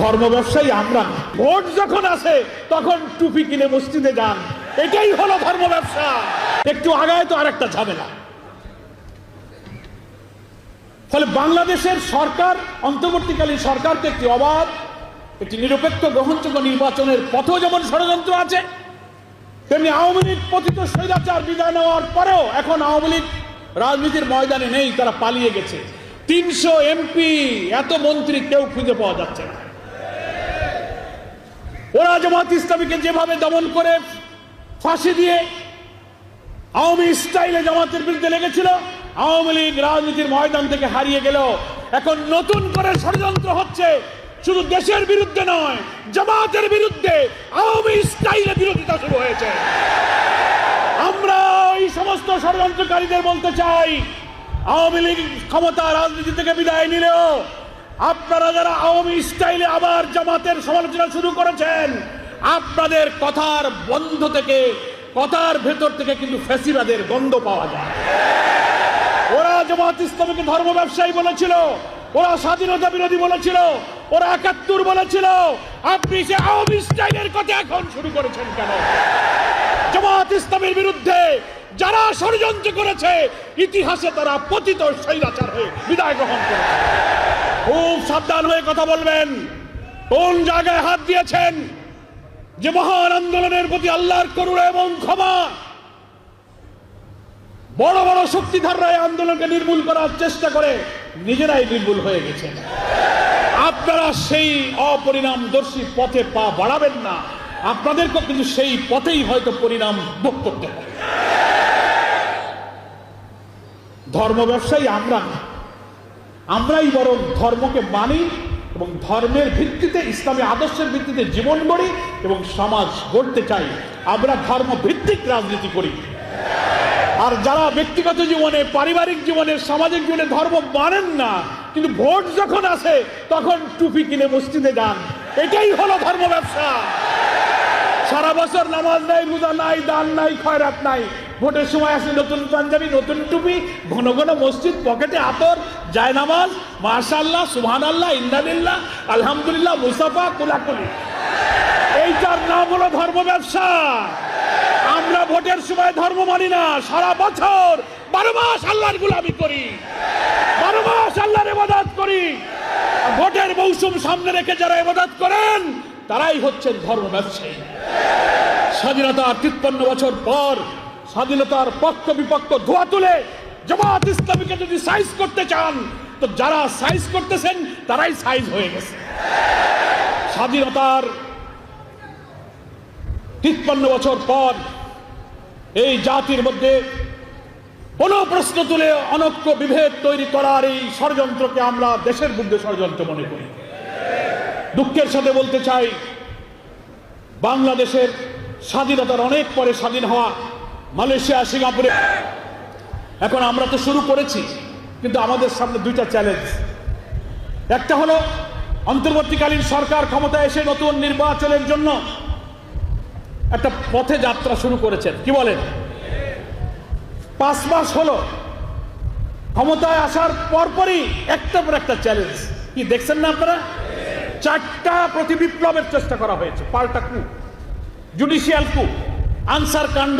ধর্ম ব্যবসায়ী আমরা ভোট যখন আসে, তখন টুপি কিনে এটাই হলো একটু আগায় তো বাংলাদেশের সরকার, অন্তর্বর্তীকালীন সরকারকে একটি অবাধ, একটি নিরপেক্ষ, গ্রহণযোগ্য নির্বাচনের পথেও যেমন ষড়যন্ত্র আছে তেমনি আওয়ামী লীগ পতিত স্বৈরাচার বিদায় নেওয়ার পরেও এখন আওয়ামী লীগ রাজনীতির ময়দানে নেই, তারা পালিয়ে গেছে। তিনশো এমপি এত মন্ত্রী কেউ খুঁজে পাওয়া যাচ্ছে না। ওরা জামাত ইসলামীকে যেভাবে দমন করে ফাঁসি দিয়ে আওয়ামী স্টাইলে জামাতের বিরুদ্ধে লেগেছিল, আওয়ামী লীগ রাজনীতির ময়দান থেকে হারিয়ে গেল এখন নতুন করে ষড়যন্ত্র হচ্ছে। শুধু দেশের বিরুদ্ধে নয়, জামাতের বিরুদ্ধে আওয়ামী স্টাইলে বিরোধিতা শুরু হয়েছে। আমরা এই সমস্ত ষড়যন্ত্রকারীদের বলতে চাই, আওয়ামী লীগ ক্ষমতা রাজনীতি থেকে বিদায় নিলেও আপনারা যারা আওয়ামী স্টাইলে আবার জামাতের সমালোচনা শুরু করেছেন, আপনাদের কথার বন্ধ থেকে, কথার ভেতর থেকে কিন্তু ফেসিবাদের গন্ধ পাওয়া যায়। ওরা জামাত ইসলামীকে ধর্ম ব্যবসায়ী বলেছিল ওরা স্বাধীনতা বিরোধী বলেছিল, ওরা একাত্তর বলেছিল। আপনি সে আওয়ামী স্টাইলের কথা এখন শুরু করেছেন কেন? জামাত ইসলামের বিরুদ্ধে যারা ষড়যন্ত্র করেছে, ইতিহাসে তারা পতিত শৈলাচার হয়ে বিদায় গ্রহণ করেছে। খুব সাবধান হয়ে কথা বলবেন। কোন জায়গায় হাত দিয়েছেন? যে মহান আন্দোলনের প্রতি আল্লাহর করুণা এবং ক্ষমা। বড় বড় শক্তিধাররা এই আন্দোলনকে নির্মূল করার চেষ্টা করে। নিজেরাই নির্মূল হয়ে গেছে। আপনারা সেই অপরিণামদর্শী পথে পা বাড়াবেন না। আপনাদেরকে কিন্তু সেই পথেই হয়তো পরিণাম ভোগ করতে হবে। ধর্ম ব্যবসায়ী আমরা আমরাই বরং ধর্মকে মানি এবং ধর্মের ভিত্তিতে, ইসলামী আদর্শের ভিত্তিতে জীবন গড়ি এবং সমাজ গড়তে চাই। আমরা ধর্ম ভিত্তিক রাজনীতি করি। আর যারা ব্যক্তিগত জীবনে, পারিবারিক জীবনে, সামাজিক জীবনে ধর্ম মানেন না, কিন্তু ভোট যখন আসে, তখন টুপি কিনে মসজিদে যান। এটাই হলো ধর্ম ব্যবসা। সারা বছর নামাজ নাই, রোজা নাই, দান নাই, খয়রাত নাই। ভোটের সময় আসে নতুন পাঞ্জাবি, নতুন টুপি, ঘন ঘন মসজিদ, পকেটে আতর যায় নামাজ মার্শাল্লাহ সুহান আল্লাহ ইন্দানিল্লাহ আলহামদুলিল্লাহ মুসাফা কুলাকুলি। এইটার নাম হলো ধর্ম ব্যবসা। আমরা ভোটের সময় ধর্ম মানি না। সারা বছর বারো মাস আল্লাহর গুলামি করি। বারো মাস আল্লাহর ইবাদত করি। ভোটের মৌসুম সামনে রেখে যারা ইবাদত করেন, তারাই হচ্ছেন ধর্ম ব্যবসায়ী। স্বাধীনতার তিপ্পান্ন বছর পর স্বাধীনতার পক্ষ বিপক্ষ ধোয়া তুলে জামাত ইসলামীকে যদি সাইজ করতে চান, তো যারা সাইজ করতেছেন, তারাই সাইজ হয়ে গেছে। স্বাধীনতার তিপ্পান্ন বছর পর এই জাতির মধ্যে কোনো প্রশ্ন তুলে অনক্য বিভেদ তৈরি করার এই ষড়যন্ত্রকে আমরা দেশের বুদ্ধে ষড়যন্ত্র মনে করি। দুঃখের সাথে বলতে চাই, বাংলাদেশের স্বাধীনতার অনেক পরে স্বাধীন হওয়া মালয়েশিয়া, সিঙ্গাপুরে। এখন আমরা তো শুরু করেছি, কিন্তু আমাদের সামনে দুইটা চ্যালেঞ্জ। একটা হলো, অন্তর্বর্তীকালীন সরকার ক্ষমতায় এসে নতুন নির্বাচনের জন্য একটা পথে যাত্রা শুরু করেছেন। কি বলেন? পাঁচ মাস হলো। ক্ষমতায় আসার পরপরই একটা পর একটা চ্যালেঞ্জ কি দেখছেন না আপনারা? চারটা প্রতি বিপ্লবের চেষ্টা করা হয়েছে। পাল্টা কু জুডিশিয়াল কু আনসার কাণ্ড।